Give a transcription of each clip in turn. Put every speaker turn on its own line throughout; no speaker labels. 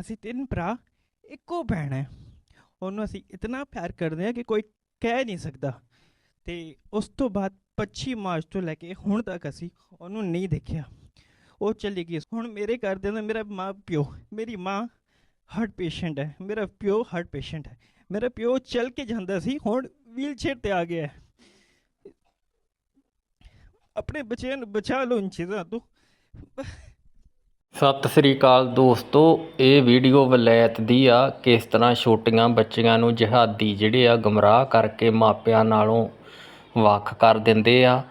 ਅਸੀਂ ਤਿੰਨ ਭਰਾ, ਇੱਕੋ ਭੈਣ ਹੈ। ਉਹਨੂੰ ਅਸੀਂ ਇਤਨਾ ਪਿਆਰ ਕਰਦੇ ਹਾਂ ਕਿ ਕੋਈ ਕਹਿ ਨਹੀਂ ਸਕਦਾ। ਤੇ ਉਸ ਤੋਂ ਬਾਅਦ 25 ਮਾਰਚ ਤੋਂ ਲੈ ਕੇ ਹੁਣ ਤੱਕ ਅਸੀਂ ਉਹਨੂੰ ਨਹੀਂ ਦੇਖਿਆ। ਉਹ ਚਲੀ ਗਈ। ਹੁਣ ਮੇਰੇ ਘਰ ਦੇ ਅੰਦਰ ਮੇਰਾ ਮਾਂ ਪਿਓ, ਮੇਰੀ ਮਾਂ ਹਾਰਟ ਪੇਸ਼ੈਂਟ ਹੈ। ਮੇਰਾ ਪਿਓ ਹਾਰਟ ਪੇਸ਼ੈਂਟ ਹੈ। ਮੇਰਾ ਪਿਓ ਚੱਲ ਕੇ ਜਾਂਦਾ ਸੀ, ਹੁਣ ਵੀਲਚੇਅਰ ਤੇ ਆ ਗਿਆ ਆਪਣੇ ਬੱਚਿਆਂ ਨੂੰ ਬਚਾ ਲਓ ਇਨ ਚੀਜ਼ਾਂ ਤੋਂ।
ਸਤਿ ਸ੍ਰੀ ਅਕਾਲ ਦੋਸਤੋ, ਇਹ ਵੀਡੀਓ ਵਲੈਤ ਦੀ ਆ, ਕਿਸ ਤਰ੍ਹਾਂ ਛੋਟੀਆਂ ਬੱਚੀਆਂ ਨੂੰ ਜਹਾਦੀ ਜਿਹੜੇ ਆ ਗਮਰਾਹ ਕਰਕੇ ਮਾਪਿਆਂ ਨਾਲੋਂ ਵੱਖ ਕਰ ਦਿੰਦੇ ਆ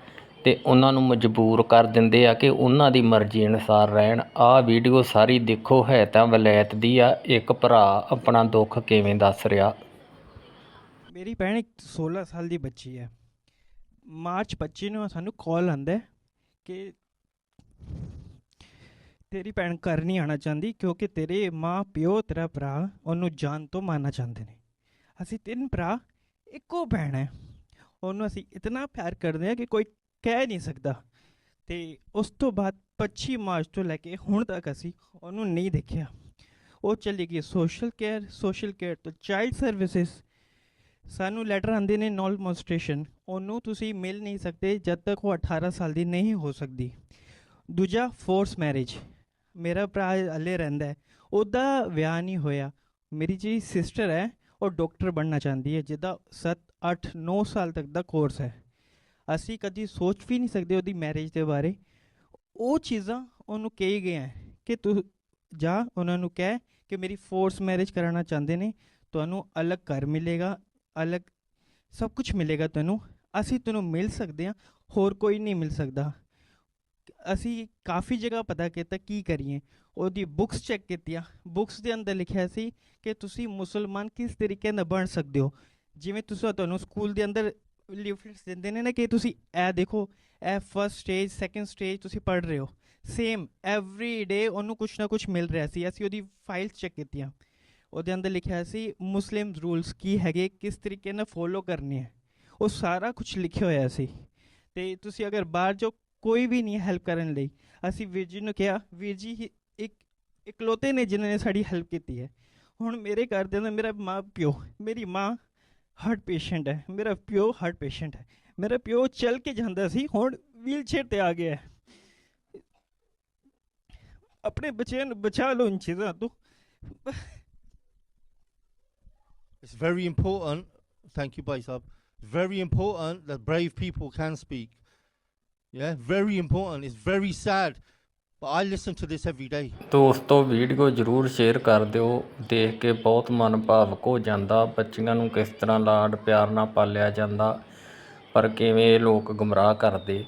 ਤੇ ਉਹਨਾਂ ਨੂੰ ਮਜਬੂਰ ਕਰ ਦਿੰਦੇ ਆ ਕਿ ਉਹਨਾਂ ਦੀ ਮਰਜ਼ੀ ਅਨੁਸਾਰ ਰਹਿਣ। ਆਹ ਵੀਡੀਓ ਸਾਰੀ ਦੇਖੋ, ਹੈ ਤਾਂ ਵਲੈਤ ਦੀ ਆ, ਇੱਕ ਭਰਾ ਆਪਣਾ ਦੁੱਖ ਕਿਵੇਂ ਦੱਸ ਰਿਹਾ?
ਮੇਰੀ ਭੈਣ ਇੱਕ 16 ਸਾਲ ਦੀ ਬੱਚੀ ਹੈ। ਮਾਰਚ 25 ਨੂੰ ਸਾਨੂੰ ਕਾਲ ਆਂਦਾ ਕਿ ਤੇਰੀ ਭੈਣ ਘਰ ਨਹੀਂ ਆਣਾ ਚਾਹੁੰਦੀ ਕਿਉਂਕਿ ਤੇਰੇ ਮਾਂ ਪਿਓ ਤੇਰਾ ਭਰਾ ਉਹਨੂੰ ਜਾਨ ਤੋਂ ਮਾਰਨਾ ਚਾਹੁੰਦੇ ਨੇ। ਅਸੀਂ ਤਿੰਨ ਭਰਾ, ਇੱਕੋ ਭੈਣ ਹੈ। ਉਹਨੂੰ ਅਸੀਂ ਇਤਨਾ ਪਿਆਰ ਕਰਦੇ ਹਾਂ ਕਿ ਕੋਈ ਕਹਿ ਨਹੀਂ ਸਕਦਾ। ਤੇ ਉਸ ਤੋਂ ਬਾਅਦ 25 ਮਾਰਚ ਤੋਂ ਲੈ ਕੇ ਹੁਣ ਤੱਕ ਅਸੀਂ ਉਹਨੂੰ ਨਹੀਂ ਦੇਖਿਆ। ਉਹ ਚਲੀ ਗਈ ਸੋਸ਼ਲ ਕੇਅਰ ਸੋਸ਼ਲ ਕੇਅਰ ਤੋਂ ਚਾਈਲਡ ਸਰਵਿਸਿਜ਼ ਸਾਨੂੰ ਲੈਟਰ ਆਉਂਦੇ ਨੇ ਨੋਲ ਮੋਸਟ੍ਰੇਸ਼ਨ ਉਹਨੂੰ ਤੁਸੀਂ ਮਿਲ ਨਹੀਂ ਸਕਦੇ ਜਦ ਤੱਕ ਉਹ 18 ਸਾਲ ਦੀ ਨਹੀਂ ਹੋ ਸਕਦੀ। ਦੂਜਾ ਫੋਰਸ ਮੈਰਿਜ ਮੇਰਾ ਭਰਾ ਹਲੇ ਰਹਿੰਦਾ ਹੈ। ਉਹਦਾ ਵਿਆਹ ਨਹੀਂ ਹੋਇਆ। ਮੇਰੀ ਜਿਹੜੀ ਸਿਸਟਰ ਹੈ, ਉਹ ਡਾਕਟਰ ਬਣਨਾ ਚਾਹੁੰਦੀ ਹੈ, ਜਿਹਦਾ 7 8 9 ਸਾਲ ਤੱਕ ਦਾ ਕੋਰਸ ਹੈ। ਅਸੀਂ ਕਦੀ ਸੋਚ ਵੀ ਨਹੀਂ ਸਕਦੇ ਉਹਦੀ ਮੈਰਿਜ ਦੇ ਬਾਰੇ। ਉਹ ਚੀਜ਼ਾਂ ਉਹਨੂੰ ਕਹੀ ਗਈਆਂ ਕਿ ਤੂੰ ਜਾ, ਉਹਨਾਂ ਨੂੰ ਕਹਿ ਕਿ ਮੇਰੀ ਫੋਰਸ ਮੈਰਿਜ ਕਰਾਉਣਾ ਚਾਹੁੰਦੇ ਨੇ, ਤੁਹਾਨੂੰ ਅਲੱਗ ਘਰ ਮਿਲੇਗਾ, ਅਲੱਗ ਸਭ ਕੁਝ ਮਿਲੇਗਾ ਤੈਨੂੰ। ਅਸੀਂ ਤੈਨੂੰ ਮਿਲ ਸਕਦੇ ਹਾਂ, ਹੋਰ ਕੋਈ ਨਹੀਂ ਮਿਲ ਸਕਦਾ। ਅਸੀਂ ਕਾਫੀ ਜਗ੍ਹਾ ਪਤਾ ਕੀਤਾ ਕੀ ਕਰੀਏ। ਉਹਦੀ ਬੁੱਕਸ ਚੈੱਕ ਕੀਤੀਆਂ। ਬੁੱਕਸ ਦੇ ਅੰਦਰ ਲਿਖਿਆ ਸੀ ਕਿ ਤੁਸੀਂ ਮੁਸਲਮਾਨ ਕਿਸ ਤਰੀਕੇ ਨਾਲ ਬਣ ਸਕਦੇ ਹੋ। ਜਿਵੇਂ ਤੁਸੀਂ ਤੁਹਾਨੂੰ ਸਕੂਲ ਦੇ ਅੰਦਰ ਲਿਫਟਸ ਦਿੰਦੇ ਨੇ ਨਾ ਕਿ ਤੁਸੀਂ ਇਹ ਦੇਖੋ, ਇਹ ਫਸਟ ਸਟੇਜ ਸੈਕੰਡ ਸਟੇਜ ਤੁਸੀਂ ਪੜ੍ਹ ਰਹੇ ਹੋ। ਸੇਮ ਐਵਰੀ ਡੇ ਉਹਨੂੰ ਕੁਛ ਨਾ ਕੁਛ ਮਿਲ ਰਿਹਾ ਸੀ। ਅਸੀਂ ਉਹਦੀ ਫਾਈਲਸ ਚੈੱਕ ਕੀਤੀਆਂ। ਉਹਦੇ ਅੰਦਰ ਲਿਖਿਆ ਸੀ ਮੁਸਲਿਮ ਰੂਲਸ ਕੀ ਹੈਗੇ, ਕਿਸ ਤਰੀਕੇ ਨਾਲ ਫੋਲੋ ਕਰਨੇ ਹੈ ਉਹ ਸਾਰਾ ਕੁਝ ਲਿਖਿਆ ਹੋਇਆ ਸੀ। ਤੇ ਤੁਸੀਂ ਅਗਰ ਬਾਹਰ ਜੋ ਕੋਈ ਵੀ ਨਹੀਂ ਹੈਲਪ ਕਰਨ ਲਈ ਅਸੀਂ ਵੀਰ ਜੀ ਨੂੰ ਕਿਹਾ ਵੀਰ ਜੀ ਹੀ ਇੱਕ ਇਕਲੌਤੇ ਨੇ ਜਿਨ੍ਹਾਂ ਨੇ ਸਾਡੀ ਹੈਲਪ ਕੀਤੀ ਹੈ ਹੁਣ ਮੇਰੇ ਘਰ ਦੇ ਅੰਦਰ ਮੇਰਾ ਮਾਂ ਪਿਓ ਮੇਰੀ ਮਾਂ ਹਾਰਟ ਪੇਸ਼ੈਂਟ ਹੈ ਮੇਰਾ ਪਿਓ ਹਾਰਟ ਪੇਸ਼ੈਂਟ ਹੈ ਮੇਰਾ ਪਿਓ ਚੱਲ ਕੇ ਜਾਂਦਾ ਸੀ ਹੁਣ ਵੀਲਚੇਅਰ ਤੇ ਆ ਗਿਆ ਹੈ ਆਪਣੇ ਬੱਚਿਆਂ ਨੂੰ ਬਚਾ ਲਓ ਇਨ ਚੀਜ਼ਾਂ ਤੋਂ
It's very important. Thank you, Bhai Sahib. Very important that brave people can speak. Yeah, very important. It's very sad. But I listen to this every day.
ਦੋਸਤੋ ਵੀਡੀਓ ਜਰੂਰ ਸ਼ੇਅਰ ਕਰ ਦਿਓ ਦੇਖ ਕੇ ਬਹੁਤ ਮਨ ਭਾਵਕ ਹੋ ਜਾਂਦਾ ਬੱਚੀਆਂ ਨੂੰ ਕਿਸ ਤਰ੍ਹਾਂ ਲਾਡ ਪਿਆਰ ਨਾਲ ਪਾਲਿਆ ਜਾਂਦਾ ਪਰ ਕਿਵੇਂ ਇਹ ਲੋਕ ਗੁੰਮਰਾਹ ਕਰਦੇ